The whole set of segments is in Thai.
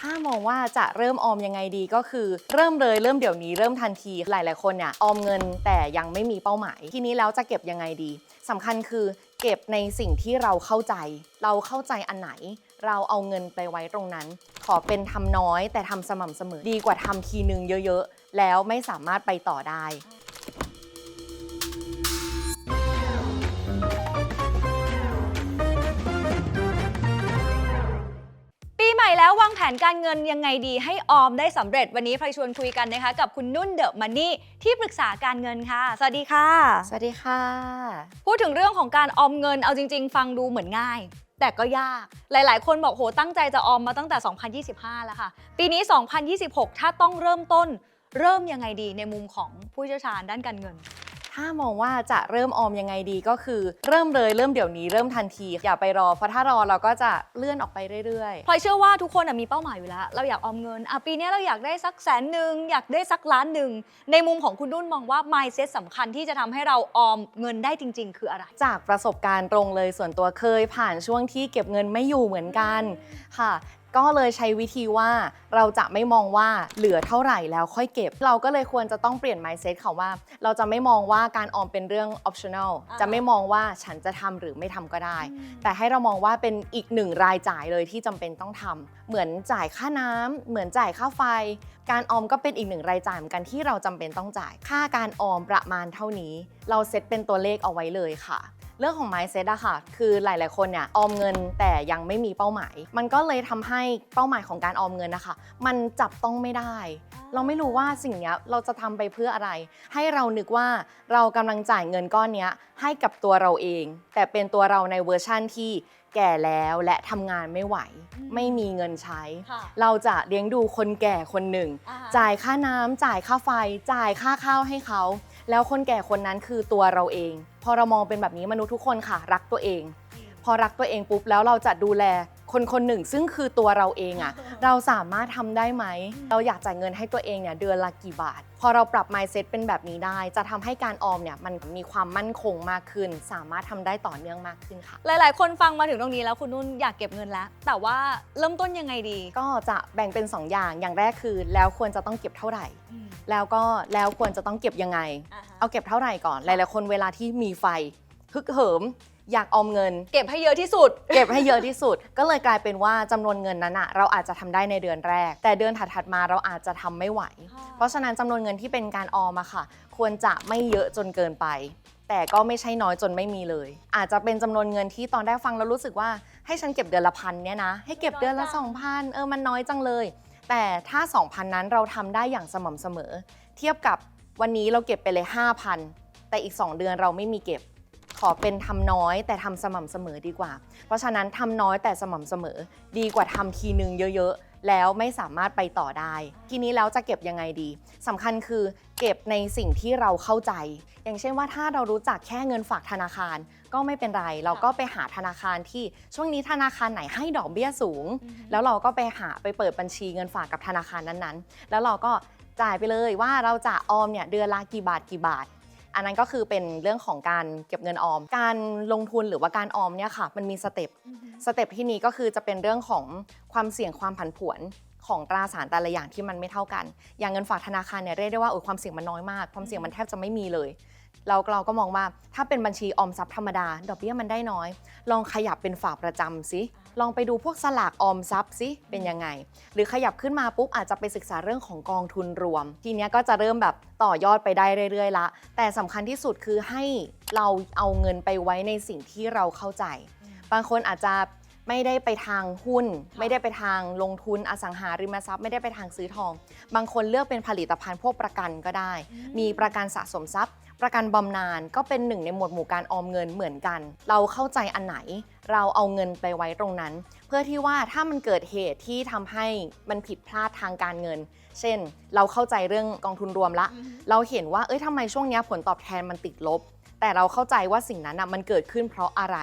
ถ้ามองว่าจะเริ่มออมยังไงดีก็คือ เริ่มเลยเริ่มเดี๋ยวนี้เริ่มทันทีหลาย ๆ คนเนี่ยออมเงินแต่ยังไม่มีเป้าหมาย ทีนี้แล้วจะเก็บยังไงดีสำคัญคือเก็บในสิ่งที่เราเข้าใจ เราเข้าใจอันไหน เราเอาเงินไปไว้ตรงนั้น ขอเป็นทำน้อยแต่ทำสม่ำเสมอ ดีกว่าทำทีนึงเยอะ ๆ แล้วไม่สามารถไปต่อได้ แล้ววางแผนการเงินยังไงดีให้ออมได้สำเร็จวันนี้พลอยชวนคุยกันนะคะ กับคุณนุ่นเดอะมันนี่ที่ปรึกษาการเงินค่ะ สวัสดีค่ะ สวัสดีค่ะ พูดถึงเรื่องของการออมเงินเอาจริง ๆ ฟังดูเหมือนง่าย แต่ก็ยากหลาย ๆ คนบอกโหตั้งใจจะออมมาตั้งแต่ 2025 แล้วค่ะ ปีนี้ 2026 ถ้าต้องเริ่มต้น เริ่มยังไงดีในมุมของผู้เชี่ยวชาญด้านการเงิน ถ้ามองว่าจะเริ่มออมยังไงดีก็คือ เริ่มเลยเริ่มเดี๋ยวนี้เริ่มทันที อย่าไปรอเพราะถ้ารอเราก็จะเลื่อนออกไปเรื่อยพลอยเชื่อว่าทุกคนอะมีเป้าหมายอยู่แล้ว เราอยากออมเงินอะปีนี้เราอยากได้สักแสนหนึ่งอยากได้สักล้านหนึ่งในมุมของคุณนุ่นมองว่า mindset สำคัญที่จะทำให้เราออมเงินได้จริง ๆ คืออะไร ๆ จากประสบการณ์ตรงเลยส่วนตัวเคยผ่านช่วงที่เก็บเงินไม่อยู่เหมือนกันค่ะ ก็เลยใช้วิธีว่าเราจะไม่มองว่าเหลือเท่าไหร่แล้วค่อยเก็บ เราก็เลยควรจะต้องเปลี่ยน mindset ค่ะว่า เราจะไม่มองว่าการออมเป็นเรื่อง optional อ่าจะไม่มองว่าฉันจะทำหรือไม่ทำก็ได้ แต่ให้เรามองว่าเป็นอีกหนึ่งรายจ่ายเลยที่จำเป็นต้องทำเหมือนจ่ายค่าน้ำเหมือนจ่ายค่าไฟ การออมก็เป็นอีกหนึ่งรายจ่ายเหมือนกันที่เราจำเป็นต้องจ่าย ค่าการออมประมาณเท่านี้ เราเซตเป็นตัวเลขเอาไว้เลยค่ะ เรื่องของ mindset อะค่ะ คือหลาย ๆ คนเนี่ยออมเงินแต่ยังไม่มีเป้าหมาย มันก็เลยทำให้เป้าหมายของการออมเงินนะคะ มันจับต้องไม่ได้ เราไม่รู้ว่าสิ่งเนี้ยเราจะทำไปเพื่ออะไร ให้เรานึกว่าเรากำลังจ่ายเงินก้อนเนี้ยให้กับตัวเราเอง แต่เป็นตัวเราในเวอร์ชั่นที่แก่แล้วและทำงานไม่ไหวอืมไม่มีเงินใช้ค่ะเราจะเลี้ยงดูคนแก่คนหนึ่งอ่าจ่ายค่าน้ำจ่ายค่าไฟ จ่ายค่าข้าวให้เขา แล้วคนแก่คนนั้นคือตัวเราเอง พอเรามองเป็นแบบนี้มนุษย์ทุกคนค่ะ รักตัวเอง พอรักตัวเองปุ๊บแล้วเราจะดูแลคนคนหนึ่งซึ่งคือตัวเราเองอะเราสามารถทำได้ไหม เราอยากจ่ายเงินให้ตัวเองเนี่ยเดือนละกี่บาท พอเราปรับ mindset เป็นแบบนี้ได้ จะทำให้การออมเนี่ยมันมีความมั่นคงมากขึ้น สามารถทำได้ต่อเนื่องมากขึ้นค่ะ หลาย ๆ คนฟังมาถึงตรงนี้แล้วคุณนุ่นอยากเก็บเงินแล้ว แต่ว่าเริ่มต้นยังไงดี ก็จะแบ่งเป็น 2 อย่างอย่างแรกคือ แล้วควรจะต้องเก็บเท่าไหร่ แล้วก็แล้วควรจะต้องเก็บยังไง เอาเก็บเท่าไหร่ก่อน หลายๆคนเวลาที่มีไฟฮึกเหิม อยากออมเงิน เก็บให้เยอะที่สุด เก็บให้เยอะที่สุด ก็เลยกลายเป็นว่าจำนวนเงินนั้นอะเราอาจจะทำได้ในเดือนแรก แต่เดือนถัดๆมาเราอาจจะทำไม่ไหว เพราะฉะนั้นจำนวนเงินที่เป็นการออมอะค่ะ ควรจะไม่เยอะจนเกินไป แต่ก็ไม่ใช่น้อยจนไม่มีเลย อาจจะเป็นจำนวนเงินที่ตอนแรกฟังแล้วรู้สึกว่าให้ฉันเก็บเดือนละพันเนี่ยนะให้เก็บเดือนละ2,000เออมันน้อยจังเลย แต่ถ้า 2,000 นั้นเราทำได้อย่างสม่ำเสมอ เทียบกับวันนี้เราเก็บไปเลย 5,000 แต่อีก 2 เดือนเราไม่มีเก็บ ขอเป็นทำน้อยแต่ทำสม่ำเสมอดีกว่า เพราะฉะนั้นทำน้อยแต่สม่ำเสมอ ดีกว่าทำทีนึงเยอะๆ แล้วไม่สามารถไปต่อได้ ทีนี้แล้วจะเก็บยังไงดีสำคัญคือเก็บในสิ่งที่เราเข้าใจ อย่างเช่นว่าถ้าเรารู้จักแค่เงินฝากธนาคาร ก็ไม่เป็นไร เราก็ไปหาธนาคารที่ช่วงนี้ธนาคารไหนให้ดอกเบี้ยสูง แล้วเราก็ไปหาไปเปิดบัญชีเงินฝากกับธนาคารนั้นๆ แล้วเราก็จ่ายไปเลยว่าเราจะออมเนี่ยเดือนละกี่บาทกี่บาท อันนั้นก็คือเป็นเรื่องของการเก็บเงินออม การลงทุนหรือว่าการออมเนี่ยค่ะ มันมีสเต็ป สเต็ปที่นี้ก็คือจะเป็นเรื่องของความเสี่ยงความผันผวนของตราสารแต่ละอย่างที่มันไม่เท่ากัน อย่างเงินฝากธนาคารเนี่ยเรียกได้ว่าโอ้ยความเสี่ยงมันน้อยมาก ความเสี่ยงมันแทบจะไม่มีเลย เราเราก็มองว่าถ้าเป็นบัญชีออมทรัพย์ธรรมดา ดอกเบี้ยมันได้น้อย ลองขยับเป็นฝากประจำสิลองไปดูพวกสลากออมทรัพย์สิเป็นยังไง หรือขยับขึ้นมาปุ๊บอาจจะไปศึกษาเรื่องของกองทุนรวม ทีเนี้ยก็จะเริ่มแบบต่อยอดไปได้เรื่อยๆละ แต่สำคัญที่สุดคือให้เราเอาเงินไปไว้ในสิ่งที่เราเข้าใจ บางคนอาจจะไม่ได้ไปทางหุ้น ไม่ได้ไปทางลงทุนอสังหาริมทรัพย์ ไม่ได้ไปทางซื้อทอง บางคนเลือกเป็นผลิตภัณฑ์พวกประกันก็ได้ มีประกันสะสมทรัพย์ ประกันบำนาญก็เป็นหนึ่งในหมวดหมู่การออมเงินเหมือนกัน เราเข้าใจอันไหน เราเอาเงินไปไว้ตรงนั้น เพื่อที่ว่าถ้ามันเกิดเหตุที่ทำให้มันผิดพลาดทางการเงิน เช่น เราเข้าใจเรื่องกองทุนรวมละ เราเห็นว่าเอ้ยทำไมช่วงเนี้ยผลตอบแทนมันติดลบ แต่เราเข้าใจว่าสิ่งนั้นนะมันเกิดขึ้นเพราะอะไร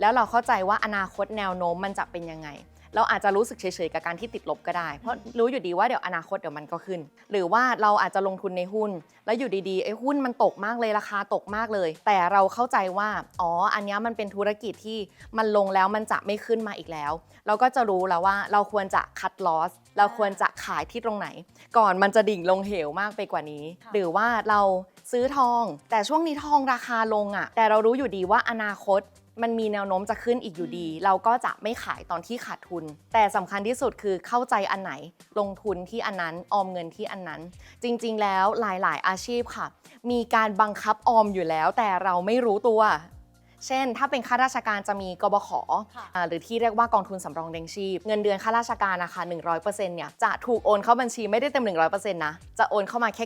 แล้วเราเข้าใจว่าอนาคตแนวโน้มมันจะเป็นยังไง เราอาจจะรู้สึกเฉยๆกับการที่ติดลบก็ได้ เพราะรู้อยู่ดีว่าเดี๋ยวอนาคตเดี๋ยวมันก็ขึ้น หรือว่าเราอาจจะลงทุนในหุ้น แล้วอยู่ดีๆไอ้หุ้นมันตกมากเลยราคาตกมากเลย แต่เราเข้าใจว่าอ๋ออันเนี้ยมันเป็นธุรกิจที่มันลงแล้วมันจะไม่ขึ้นมาอีกแล้ว เราก็จะรู้แล้วว่าเราควรจะคัดลอสเราควรจะขายที่ตรงไหน ก่อนมันจะดิ่งลงเหวมากไปกว่านี้ค่ะหรือว่าเราซื้อทอง แต่ช่วงนี้ทองราคาลงอะ่ะ แต่เรารู้อยู่ดีว่าอนาคตมันมีแนวโน้มจะขึ้นอีกอยู่ดี เราก็จะไม่ขายตอนที่ขาดทุน แต่สำคัญที่สุดคือเข้าใจอันไหน ลงทุนที่อันนั้น ออมเงินที่อันนั้น จริง ๆ แล้วหลาย ๆ อาชีพค่ะ มีการบังคับออมอยู่แล้ว แต่เราไม่รู้ตัว เช่น ถ้าเป็นข้าราชการจะมีกบขค่ะอ่าหรือที่เรียกว่ากองทุนสำรองเลี้ยงชีพ เงินเดือนข้าราชการนะคะ100%เนี่ยจะถูกโอนเข้าบัญชีไม่ได้เต็ม 100%นะจะโอนเข้ามาแค่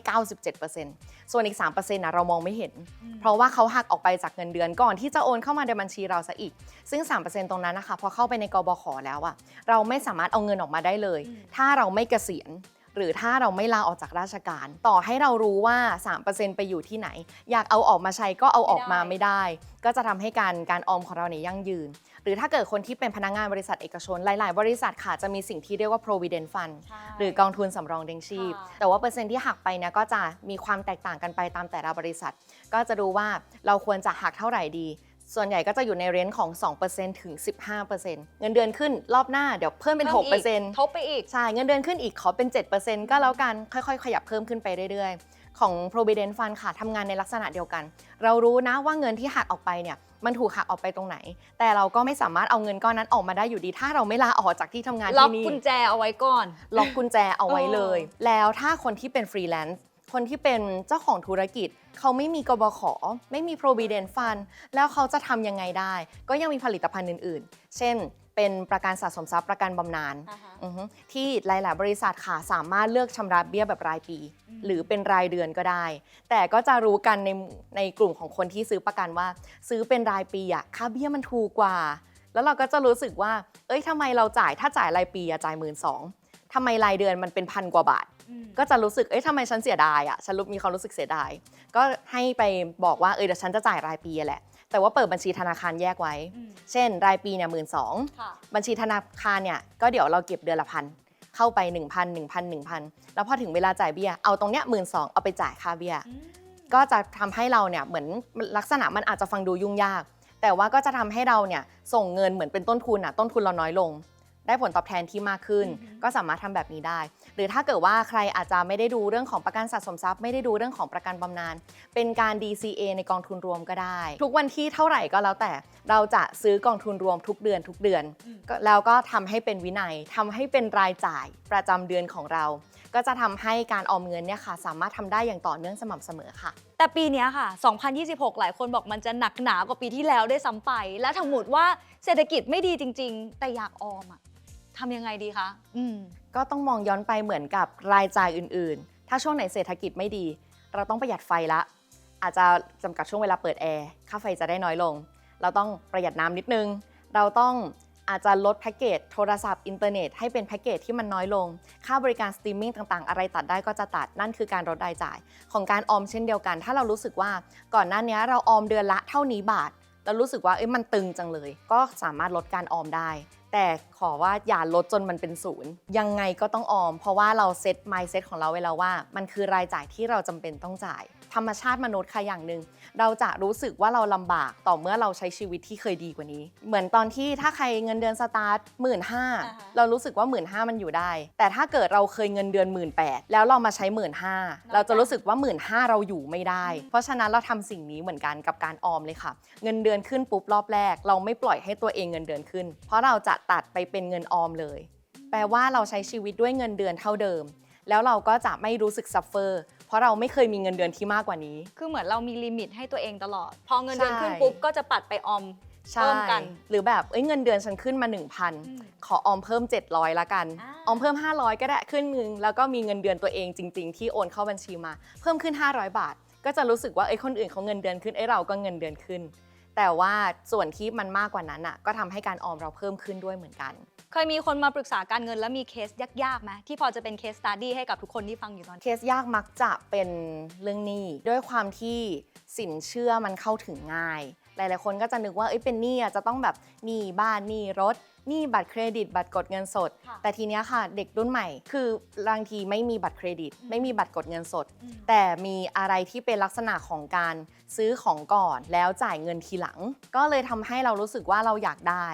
97%ส่วนอีก 3%นะเรามองไม่เห็น เพราะว่าเขาหักออกไปจากเงินเดือนก่อนที่จะโอนเข้ามาในบัญชีเราซะอีก ซึ่ง 3%ตรงนั้นนะคะพอเข้าไปในกบขแล้วอะเราไม่สามารถเอาเงินออกมาได้เลยอืมถ้าเราไม่เกษียณ หรือถ้าเราไม่ลาออกจากราชการ ต่อให้เรารู้ว่า 3%ไปอยู่ที่ไหน อยากเอาออกมาใช้ก็เอาออกมาไม่ได้ ก็จะทำให้การการออมของเราเนี่ยยั่งยืน หรือถ้าเกิดคนที่เป็นพนักงานบริษัทเอกชน หลาย ๆ บริษัทค่ะจะมีสิ่งที่เรียกว่า provident fund ใช่หรือกองทุนสำรองเลี้ยงชีพค่ะแต่ว่าเปอร์เซ็นต์ที่หักไปเนี่ยก็จะมีความแตกต่างกันไปตามแต่ละบริษัท ก็จะดูว่าเราควรจะหักเท่าไหร่ดี ส่วนใหญ่ก็จะอยู่ในเรนจ์ของ 2%ถึง 15%เงินเดือนขึ้นรอบหน้าเดี๋ยวเพิ่มเป็นพิ่มอีก6%ทบไปอีก ใช่ เงินเดือนขึ้นอีกขอเป็น 7%ก็แล้วกันค่อยๆ ขยับเพิ่มขึ้นไปเรื่อยๆ ของ provident fund ค่ะทำงานในลักษณะเดียวกัน เรารู้นะว่าเงินที่หักออกไปเนี่ยมันถูกหักออกไปตรงไหน แต่เราก็ไม่สามารถเอาเงินก้อนนั้นออกมาได้อยู่ดี ถ้าเราไม่ลาออกจากที่ทำงานล็อกที่นี่กุญแจเอาไว้ก่อน ล็อกกุญแจเอาไว้เออเลย แล้วถ้าคนที่เป็นฟรีแลนซ์ คนที่เป็นเจ้าของธุรกิจ เขาไม่มีกบขไม่มี provident fund แล้วเขาจะทำยังไงได้ ก็ยังมีผลิตภัณฑ์อื่น ๆ เช่น เป็นประกันสะสมทรัพย์ประกันบำนาญอือฮึที่หลาย ๆ บริษัทค่ะสามารถเลือกชำระเบี้ยแบบรายปีอืมหรือเป็นรายเดือนก็ได้ แต่ก็จะรู้กันในในกลุ่มของคนที่ซื้อประกันว่า ซื้อเป็นรายปีอะค่าเบี้ยมันถูกกว่า แล้วเราก็จะรู้สึกว่า เอ้ยทำไมเราจ่ายถ้าจ่ายรายปีอะจ่ายหมื่นสอง ทำไมรายเดือนมันเป็นพันกว่าบาทอืมก็จะรู้สึก เอ้ยทำไมฉันเสียดายอะ ฉันรู้มีความรู้สึกเสียดาย ก็ให้ไปบอกว่า เออเดี๋ยวฉันจะจ่ายรายปีแหละ แต่ว่าเปิดบัญชีธนาคารแยกไว้อืมเช่น รายปีเนี่ยหมื่นสองค่ะบัญชีธนาคารเนี่ย ก็เดี๋ยวเราเก็บเดือนละพัน เข้าไป 1 0 0 0 1 0 0 1,000 แล้วพอถึงเวลาจ่ายเบี้ย เอาตรงเนี้ยหมื่นสองเอาไปจ่ายค่าเบี้ย ก็จะทำให้เราเนี่ย เหมือนลักษณะมันอาจจะฟังดูยุ่งยาก แต่ว่าก็จะทำให้เราเนี่ย ส่งเงินเหมือนเป็นต้นทุนอะ ต้นทุนเราน้อยลง ได้ผลตอบแทนที่มากขึ้นอือฮึก็สามารถทำแบบนี้ได้ หรือถ้าเกิดว่าใครอาจจะไม่ได้ดูเรื่องของประกันสะสมทรัพย์ ไม่ได้ดูเรื่องของประกันบำนาญเป็นการ DCA ในกองทุนรวมก็ได้ ทุกวันที่เท่าไหร่ก็แล้วแต่เราจะซื้อกองทุนรวมทุกเดือนทุกเดือนอืมก็แล้วก็ทำให้เป็นวินัยทำให้เป็นรายจ่ายประจำเดือนของเรา ก็จะทำให้การออมเงินเนี่ยค่ะสามารถทำได้อย่างต่อเนื่องสม่ำเสมอค่ะ แต่ปีเนี้ยค่ะ 2026 หลายคนบอกมันจะหนักหนากว่าปีที่แล้วได้วยซ้ำไป และสมมติว่าเศรษฐกิจไม่ดีจริง ๆ แต่อยากออมอะ ทำยังไงดีคะอืมก็ต้องมองย้อนไปเหมือนกับรายจ่ายอื่นๆ ถ้าช่วงไหนเศรษฐกิจไม่ดี เราต้องประหยัดไฟละ อาจจะจำกัดช่วงเวลาเปิดแอร์ ค่าไฟจะได้น้อยลง เราต้องประหยัดน้ำนิดนึง เราต้องอาจจะลดแพ็กเกจโทรศัพท์อินเทอร์เน็ตให้เป็นแพ็กเกจที่มันน้อยลง ค่าบริการสตรีมมิ่งต่างๆ อะไรตัดได้ก็จะตัด นั่นคือการลดรายจ่าย ของการออมเช่นเดียวกัน ถ้าเรารู้สึกว่าก่อนหน้านี้เราออมเดือนละเท่านี้บาทแล้วรู้สึกว่าเอ้ยมันตึงจังเลย ก็สามารถลดการออมได้ แต่ขอว่าอย่าลดจนมันเป็นศูนย์ยังไงก็ต้องออม เพราะว่าเราเซต mindset ของเราไว้แล้วว่า มันคือรายจ่ายที่เราจำเป็นต้องจ่าย ธรรมชาติมนุษย์ค่ะอย่างหนึ่งเราจะรู้สึกว่าเราลำบากต่อเมื่อเราใช้ชีวิตที่เคยดีกว่านี้ เหมือนตอนที่ถ้าใครเงินเดือนสตาร์ทหมื่นห้าอ่าฮะเรารู้สึกว่าหมื่นห้ามันอยู่ได้ แต่ถ้าเกิดเราเคยเงินเดือนหมื่นแปดแล้วเรามาใช้หมื่นห้าเราจะรู้สึกว่าหมื่นห้าเราอยู่ไม่ได้ เพราะฉะนั้นเราทำสิ่งนี้เหมือนกันกับการออมเลยค่ะ เงินเดือนขึ้นปุ๊บรอบแรก เราไม่ปล่อยให้ตัวเองเงินเดือนขึ้น เพราะเราจะตัดไปเป็นเงินออมเลย แปลว่าเราใช้ชีวิตด้วยเงินเดือนเท่าเดิม แล้วเราก็จะไม่รู้สึกซัฟเฟอร์เพ ราะเราไม่เคยมีเงินเดือนที่มากกว่านี้ คือเหมือนเรามีลิมิตให้ตัวเองตลอด พอเงินเดือนใช่ขึ้นปุ๊บก็จะปัดไปออมใช่เพิ่มกัน หรือแบบเอ้ยเงินเดือนฉันขึ้นมา 1,000 ขอออมเพิ่ม 700ละกันอ่าออมเพิ่ม 500 ก็ได้ขึ้นนึงแล้วก็มีเงินเดือนตัวเองจริง ๆ ที่โอนเข้าบัญชีมา เพิ่มขึ้น 500 บาท ก็จะรู้สึกว่าเอ้ยคนอื่นเขาเงินเดือนขึ้นเอ้ยเราก็เงินเดือนขึ้น แต่ว่าส่วนที่มันมากกว่านั้นอะก็ทำให้การออมเราเพิ่มขึ้นด้วยเหมือนกัน เคยมีคนมาปรึกษาการเงินแล้วมีเคสยากๆไหมที่พอจะเป็นเคสตัดดี้ให้กับทุกคนที่ฟังอยู่ตอนนี้เคสยากมักจะเป็นเรื่องหนี้ด้วยความที่สินเชื่อมันเข้าถึงง่าย หลายๆคนก็จะนึกว่าเอ้ยเป็นหนี้อะจะต้องแบบหนี้บ้านหนี้รถ นี่บัตรเครดิต บัตรกดเงินสด ค่ะ แต่ทีเนี้ยค่ะ เด็กรุ่นใหม่ คือบางทีไม่มีบัตรเครดิตอืมไม่มีบัตรกดเงินสดอืมแต่มีอะไรที่เป็นลักษณะของการซื้อของก่อนแล้วจ่ายเงินทีหลัง ก็เลยทำให้เรารู้สึกว่าเราอยากได้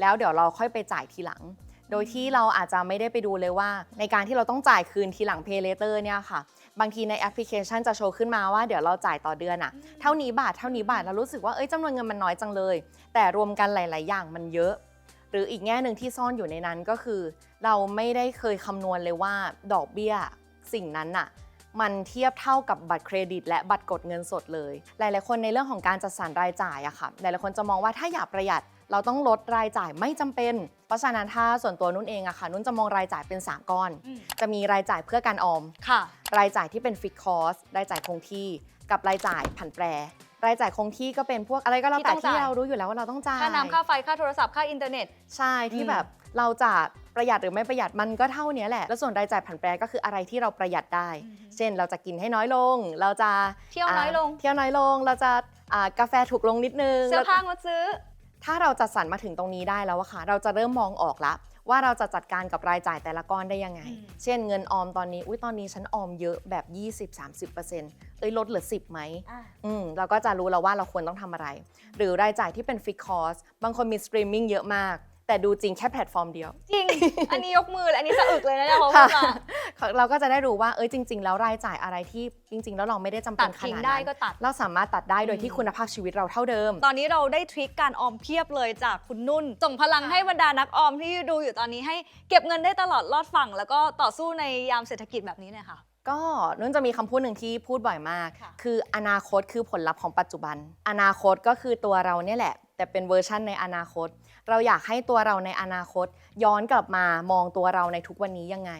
แล้วเดี๋ยวเราค่อยไปจ่ายทีหลัง โดยที่เราอาจจะไม่ได้ไปดูเลยว่า ในการที่เราต้องจ่ายคืนทีหลัง Pay Later เนี่ยค่ะ บางทีในแอปพลิเคชันจะโชว์ขึ้นมาว่าเดี๋ยวเราจ่ายต่อเดือนอะเท่านี้บาทเท่านี้บาทเรารู้สึกว่าเอ้ยจำนวนเงินมันน้อยจังเลย แต่รวมกันหลาย ๆ อย่างมันเยอะ หรืออีกแง่หนึ่งที่ซ่อนอยู่ในนั้นก็คือ เราไม่ได้เคยคำนวณเลยว่าดอกเบี้ยสิ่งนั้นน่ะมันเทียบเท่ากับบัตรเครดิต และบัตรกดเงินสดเลย หลาย ๆ คนในเรื่องของการจัดสรรรายจ่ายอะค่ะ หลาย ๆ คนจะมองว่าถ้าอยากประหยัดเราต้องลดรายจ่ายไม่จำเป็น เพราะฉะนั้นถ้าส่วนตัวนุ่นเองอะค่ะ นุ่นจะมองรายจ่ายเป็น 3 ก้อนอืมจะมีรายจ่ายเพื่อการออมค่ะรายจ่ายที่เป็นฟิกคอส รายจ่ายคงที่ กับรายจ่ายผันแปร รายจ่ายคงที่ก็เป็นพวกอะไรก็แล้วที่แต่ต้องจ่ายที่เรารู้อยู่แล้วว่าเราต้องจ่าย ค่าน้ำค่าไฟค่าโทรศัพท์ค่าอินเทอร์เน็ต ใช่ที่อืม แบบเราจะประหยัดหรือไม่ประหยัดมันก็เท่านี้แหละ แล้วส่วนรายจ่ายผันแปรก็คืออะไรที่เราประหยัดได้ เช่นเราจะกินให้น้อยลง เราจะเที่ยวน้อยลงาเที่ยวน้อยลง เราจะอ่ากาแฟถูกลงนิดนึงเสื้อผ้างดซื้อ ถ้าเราจัดสรรมาถึงตรงนี้ได้แล้วอะค่ะ เราจะเริ่มมองออกละ ว่าเราจะจัดการกับรายจ่ายแต่ละก้อนได้ยังไงอืมเช่นเงินออมตอนนี้ อุ้ยตอนนี้ฉันออมเยอะแบบ 20-30%เอ้ยลดเหลือ 10ไหมอืมเราก็จะรู้แล้วว่าเราควรต้องทำอะไร หรือรายจ่ายที่เป็นฟิกคอสบางคนมีสตรีมมิ่งเยอะมาก แต่ดูจริงแค่แพลตฟอร์มเดียว จริง อันนี้ยกมือเลยอันนี้สะอึกเลยนะเนี่ยเขาพูดมาเราก็จะได้รู้ว่าเอ้ยจริง ๆ แล้วรายจ่ายอะไรที่จริง ๆ แล้วเราไม่ได้จำเป็ตันดขทิ้งนาดได้นั้นก็ตัด เราสามารถตัดได้โดยที่อืมคุณภาพชีวิตเราเท่าเดิม ตอนนี้เราได้ทริคการออมเพียบเลยจากคุณนุ่น ส่งพลังให้บรรดานักออมที่ดูอยู่ตอนนี้ให้เก็บเงินได้ตลอดรอดฝั่ง แล้วก็ต่อสู้ในยามเศรษฐกิจแบบนี้หน่อยค่ะ ก็นุ่นจะมีคำพูดหนึ่งที่พูดบ่อยมาก ค่ะ คืออนาคตคือผลลัพธ์ของปัจจุบัน อนาคตก็คือตัวเราเนี่ยแหละ แต่เป็นเวอร์ชั่นในอนาคต เราอยากให้ตัวเราในอนาคต ย้อนกลับมามองตัวเราในทุกวันนี้ยังไง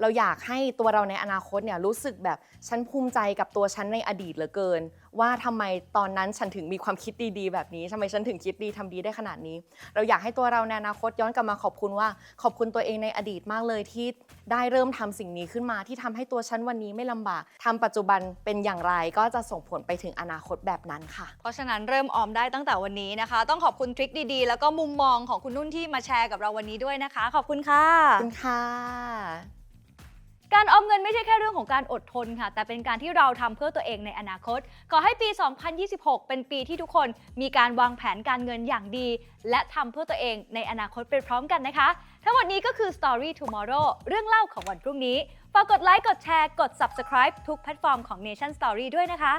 เราอยากให้ตัวเราในอนาคตเนี่ยรู้สึกแบบฉันภูมิใจกับตัวฉันในอดีตเหลือเกิน ว่าทำไมตอนนั้นฉันถึงมีความคิดดีๆ แบบนี้ทำไมฉันถึงคิดดีทำดีได้ขนาดนี้ เราอยากให้ตัวเราในอนาคตย้อนกลับมาขอบคุณว่า ขอบคุณตัวเองในอดีตมากเลยที่ได้เริ่มทำสิ่งนี้ขึ้นมาที่ทำให้ตัวฉันวันนี้ไม่ลำบากทำปัจจุบันเป็นอย่างไรก็จะส่งผลไปถึงอนาคตแบบนั้นค่ะ เพราะฉะนั้นเริ่มออมได้ตั้งแต่วันนี้นะคะ ต้องขอบคุณทริคดีๆ แล้วก็มุมมองของคุณนุ่นที่มาแชร์กับเราวันนี้ด้วยนะคะ ขอบคุณค่ะขอบคุณค่ะ การออมเงินไม่ใช่แค่เรื่องของการอดทนค่ะ แต่เป็นการที่เราทำเพื่อตัวเองในอนาคต ขอให้ปี 2026 เป็นปีที่ทุกคนมีการวางแผนการเงินอย่างดี และทำเพื่อตัวเองในอนาคตไปพร้อมกันนะคะ ทั้งหมดนี้ก็คือ Story Tomorrow เรื่องเล่าของวันพรุ่งนี้ฝากกดไลค์กดแชร์กด Subscribe ทุกแพลตฟอร์มของ Nation Story ด้วยนะคะ